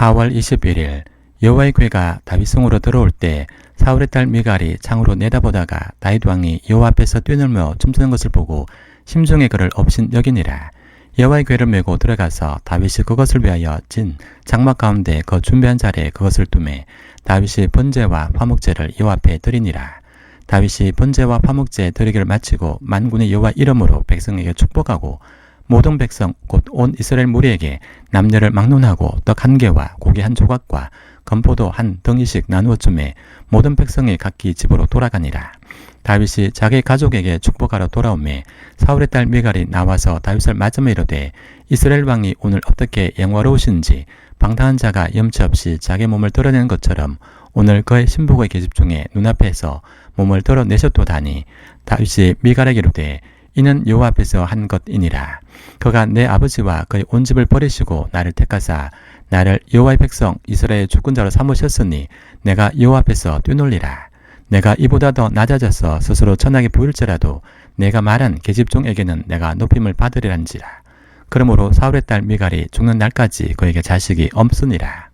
4월 21일 여호와의 괴가 다윗성으로 들어올 때 사울의 딸 미갈이 창으로 내다보다가 다윗 왕이 여호와 앞에서 뛰놀며 춤추는 것을 보고 심중에 그를 업신 여기니라. 여호와의 괴를 메고 들어가서 다윗이 그것을 위하여 진 장막 가운데 그 준비한 자리에 그것을 두매 다윗이 번제와 화목제를 여호와 앞에 드리니라. 다윗이 번제와 화목제 드리기를 마치고 만군의 여호와 이름으로 백성에게 축복하고 모든 백성 곧 온 이스라엘 무리에게 남녀를 막론하고 떡 한 개와 고기 한 조각과 건포도 한 덩이씩 나누어 주매 모든 백성이 각기 집으로 돌아가니라. 다윗이 자기 가족에게 축복하러 돌아오매 사울의 딸 미갈이 나와서 다윗을 맞으며 이르되 이스라엘 왕이 오늘 어떻게 영화로우신지 방탕한 자가 염치 없이 자기 몸을 드러내는 것처럼 오늘 그의 신복의 계집 중에 눈앞에서 몸을 드러내셨도다니 다윗이 미갈에게 이르되 이는 여호와 앞에서 한 것이니라. 그가 내 아버지와 그의 온 집을 버리시고 나를 택하사 나를 여호와의 백성 이스라엘 주권자로 삼으셨으니 내가 여호와 앞에서 뛰놀리라. 내가 이보다 더 낮아져서 스스로 천하게 보일지라도 내가 말한 계집종에게는 내가 높임을 받으리란지라. 그러므로 사울의 딸 미갈이 죽는 날까지 그에게 자식이 없으니라.